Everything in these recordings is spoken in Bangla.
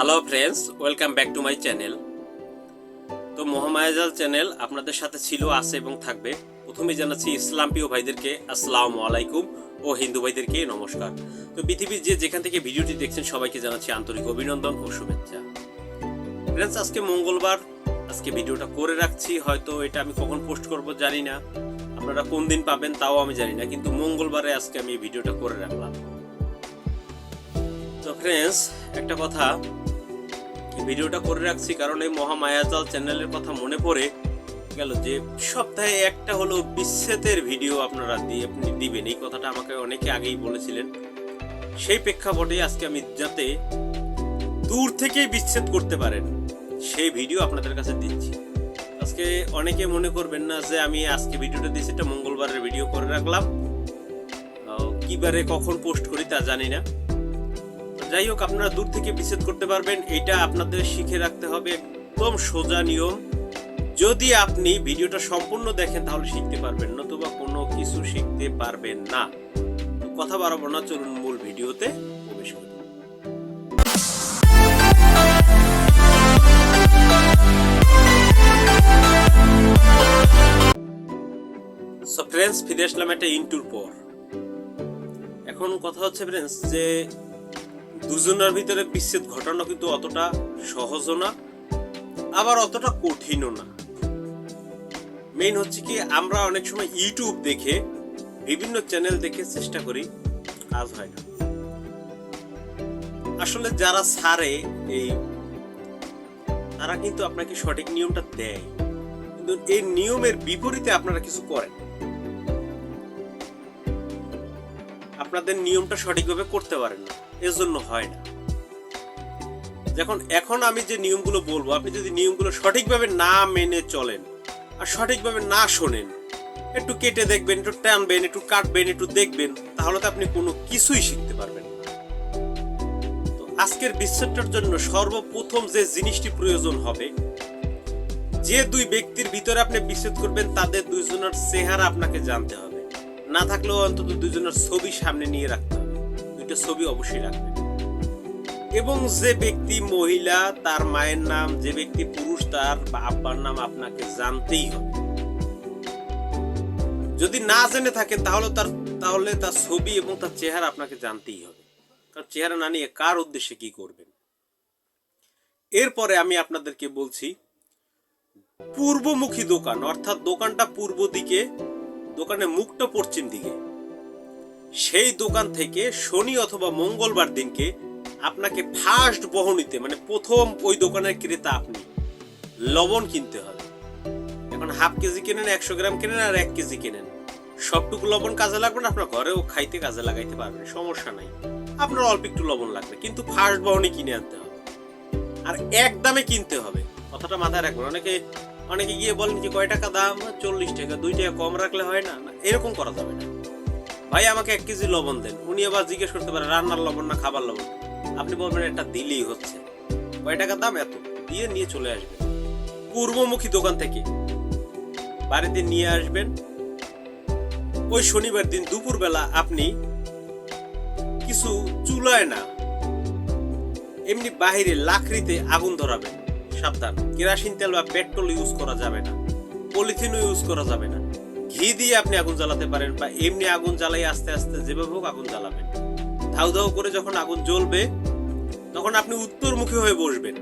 Hello friends welcome back to my channel তো মোহামায়াজাল চ্যানেল আপনাদের সাথে ছিল, আছে এবং থাকবে। প্রথমে জানাচ্ছি ইসলাম প্রিয় ভাইদেরকে, আসসালামু আলাইকুম ও হিন্দু ভাইদেরকে নমস্কার। তো পৃথিবীর যে যেখান থেকে ভিডিওটি দেখছেন, সবাইকে জানাচ্ছি আন্তরিক অভিনন্দন ও শুভেচ্ছা। ফ্রেন্ডস আজকে মঙ্গলবার। আজকে ভিডিওটা করে রাখছি। হয়তো এটা আমি কখন পোস্ট করব জানি না। আপনারা কোন দিন পাবেন তাও আমি জানি না, কিন্তু মঙ্গলবারে আজকে আমি ভিডিওটা করে রাখলাম। তো ফ্রেন্ডস একটা কথা। ভিডিওটা করে রাখছি কারণ এই মহামায়াজাল চ্যানেলের কথা মনে পড়ে গেল যে সপ্তাহে একটা হলো বিচ্ছেদের ভিডিও আপনারা দিয়ে আপনি দিবেন। এই কথাটা আমাকে অনেকে আগেই বলেছিলেন। সেই প্রেক্ষাপটে আজকে আমি যাতে দূর থেকেই বিচ্ছেদ করতে পারেন, সেই ভিডিও আপনাদের কাছে দিচ্ছি। আজকে অনেকে মনে করবেন না যে আমি আজকে ভিডিওটা দিয়েছি, এটা মঙ্গলবারের ভিডিও করে রাখলাম। কিবারে কখন পোস্ট করি তা জানি না। যাই হোক, আপনারা দূর থেকে বিচ্ছেদ করতে পারবেন। এটা আপনাদের শিখে রাখতে হবে। একদম সোজা নিয়ম। যদি আপনি ভিডিওটা সম্পূর্ণ দেখেন, তাহলে শিখতে পারবেন, নতুবা কোনো কিছু শিখতে পারবেন না। কথা বাড়াবো না, চলুন মূল ভিডিওতে প্রবেশ করি। ফ্রেন্ডস ফিরে আসলাম একটা ইন্টুর পর। এখন কথা হচ্ছে ফ্রেন্ডস যে দুজনের ভিতরে বিচ্ছেদ ঘটানো কিন্তু অতটা সহজও না, আবার অতটা কঠিনও না। মেইন হচ্ছে কি, আমরা অনেক সময় ইউটিউব দেখে, বিভিন্ন চ্যানেল দেখে চেষ্টা করি, কাজ হয় না। আসলে যারা ছাড়ে এই, তারা কিন্তু আপনাকে সঠিক নিয়মটা দেয়, কিন্তু এই নিয়মের বিপরীতে আপনারা কিছু করেন। আপনাদের নিয়মটা সঠিকভাবে করতে পারেন না। এজন্য হয় না। দেখুন, এখন আমি যে নিয়মগুলো বলব, আপনি যদি নিয়মগুলো সঠিকভাবে না মেনে চলেন আর সঠিকভাবে না শোনেন, একটু কেটে দেখবেন, একটু টানবেন, একটু কাটবেন, একটু দেখবেন, তাহলে তো আপনি কোনো কিছুই শিখতে পারবেন। তো আজকের বিচ্ছেদটার জন্য সর্বপ্রথম যে জিনিসটি প্রয়োজন হবে, যে দুই ব্যক্তির ভিতরে আপনি বিচ্ছেদ করবেন, তাদের দুইজনের চেহারা আপনাকে জানতে হবে। না থাকলেও অন্তত দুইজনের ছবি সামনে নিয়ে রাখতে দুইটা ছবি অবশ্যই রাখবেন। এবং যে ব্যক্তি মহিলা, তার মায়ের নাম, যে ব্যক্তি পুরুষ, তার আব্বার নাম আপনাকে জানতেই হবে। যদি না জেনে থাকেন তাহলে তার তাহলে তার ছবি এবং তার চেহারা আপনাকে জানতেই হবে। কারণ চেহারা না নিয়ে কার উদ্দেশ্যে কি করবেন? এরপরে আমি আপনাদেরকে বলছি, পূর্বমুখী দোকান, অর্থাৎ দোকানটা পূর্ব দিকে, দোকানের মুখটা পশ্চিম দিকে। সেই দোকান থেকে শনি অথবা মঙ্গলবার দিনকে আপনাকে ফার্স্ট বহনিতে মানে প্রথম ওই দোকানের ক্রেতা আপনি, লবণ কিনতে হবে। এখন হাফ কেজি কেনেন, একশো গ্রাম কেনেন আর এক কেজি কেনেন। সবটুকু লবণ কাজে লাগবে না, আপনার ঘরেও খাইতে কাজে লাগাইতে পারবেন, সমস্যা নাই। আপনার অল্প একটু লবণ লাগবে, কিন্তু ফার্স্ট বহনি কিনে আনতে হবে। আর এক দামে কিনতে হবে। কথাটা মাথায় রাখবেন, অনেকে অনেকে গিয়ে বলেন যে কয় টাকা দাম? চল্লিশ টাকা, দুই টাকা কম রাখলে হয় না, এরকম করা যাবে না। ভাই, আমাকে এক কেজি লবণ দেন। উনি আবার জিজ্ঞেস করতে পারে, রান্নার লবণ না খাবার লবণ? আপনি বলবেন, এটা দিলেই হচ্ছে। কয় টাকা দাম এত? দিয়ে নিয়ে চলে আসবেন। পূর্বমুখী দোকান থেকে। বাড়িতে নিয়ে আসবেন। ওই শনিবার দিন দুপুরবেলা আপনি কিছু চুলায় না, এমনি বাহিরে লাকড়িতে আগুন ধরাবেন। সাবধান। কেরাসিন তেল বা পেট্রোল ইউজ করা যাবে না। পলিথিনও ইউজ করা যাবে না। ঘি দিয়ে আপনি আগুন জ্বালাতে পারেন বা এমনি আগুন জ্বালাই আস্তে আস্তে যেভাবে হোক আগুন জ্বালাবেন। ধাউ ধাউ করে যখন আগুন জ্বলবে, তখন আপনি উত্তরমুখী হয়ে বসবেন।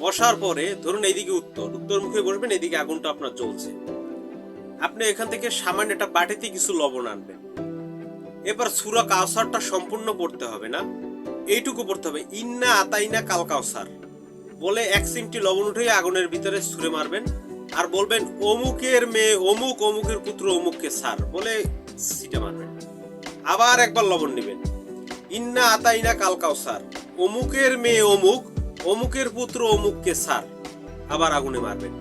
বসার পরে ধরুন এইদিকে উত্তর, উত্তরমুখী বসবেন এদিকে আগুনটা আপনার জ্বলছে। আপনি এখান থেকে সামান্য একটা বাটিতে কিছু লবণ আনবেন। এবার সুরা কাউসারটা সম্পূর্ণ পড়তে হবে না। এইটুকু পড়তে হবে। ইন্না আতাইনা কাল কাউসার। বলে এক সিমটি লবণ উঠে আগুনের ভিতরে ছুঁড়ে মারবেন। আর বলবেন, অমুকের মেয়ে, অমুক, অমুকের পুত্র, অমুককে সার বলে সিটা মারবেন। আবার একবার লবণ নেবেন। ইন্না আতাইনা কালকাও সার অমুকের মেয়ে অমুক, অমুকের পুত্র অমুককে সার আবার আগুনে মারবেন।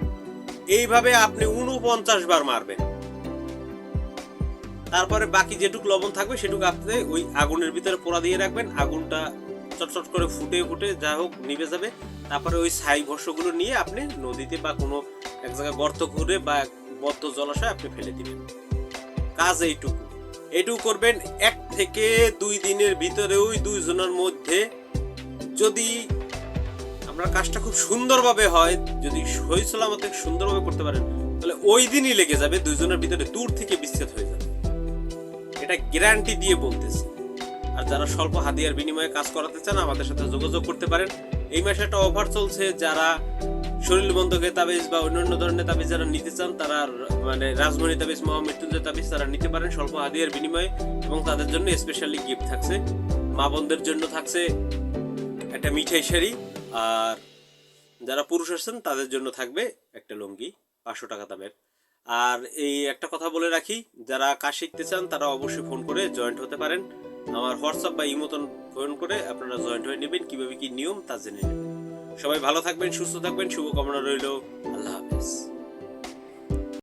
এইভাবে আপনি উনপঞ্চাশ বার মারবেন। তারপরে বাকি যেটুকু লবণ থাকবে, সেটুকু আপনি ওই আগুনের ভিতরে পোড়া দিয়ে রাখবেন। আগুনটা চটচট করে ফুটে ফুটে যা হোক, নিভে যাবে। তারপরে ওই ছাই ভস্যগুলো নিয়ে আপনি নদীতে বা কোনো এক জায়গায় গর্ত করে বা বদ্ধ জলাশয়ে আপনি ফেলে দিবেন। কাজ এইটুকু। এইটুকু করবেন এক থেকে দুই দিনের ভিতরে ওই দুইজনের মধ্যে যদি আপনার কাজটা খুব সুন্দরভাবে হয়, যদি সই সালামতে সুন্দরভাবে করতে পারেন, তাহলে ওই দিনই লেগে যাবে, দুইজনের ভিতরে দূর থেকে বিচ্ছেদ হয়ে যাবে। এটা গ্যারান্টি দিয়ে বলতেছি। আর যারা স্বল্প হাতিয়ার বিনিময়ে কাজ করাতে চান, আমাদের সাথে যোগাযোগ করতে পারেন। এই মাসে একটা অফার চলছে, যারা শরীর বন্ধকে তাবিজ বা অন্যান্য ধরনের তাবিজ যারা নিতে চান, তারা মানে রাজমণি তাবিজ, মহামৃত্যুঞ্জয় তাবিজ তারা নিতে পারেন স্বল্প হাতিয়ার বিনিময়ে এবং তাদের জন্য স্পেশালি গিফট থাকছে। মা বোনদের জন্য থাকছে একটা মিঠাই শাড়ি আর যারা পুরুষ আছেন তাদের জন্য থাকবে একটা লুঙ্গি, পাঁচশো টাকা দামের। আর এই একটা কথা বলে রাখি, যারা কাজ শিখতে চান, তারা অবশ্যই ফোন করে জয়েন্ট হতে পারেন। আমার হোয়াটসঅ্যাপ বা ইমোতন ফোন করে আপনারা জয়েন্ট হয়ে নেবেন, কীভাবে কি নিয়ম তা জেনে নেবেন। সবাই ভালো থাকবেন সুস্থ থাকবেন শুভকামনা রইল। আল্লাহ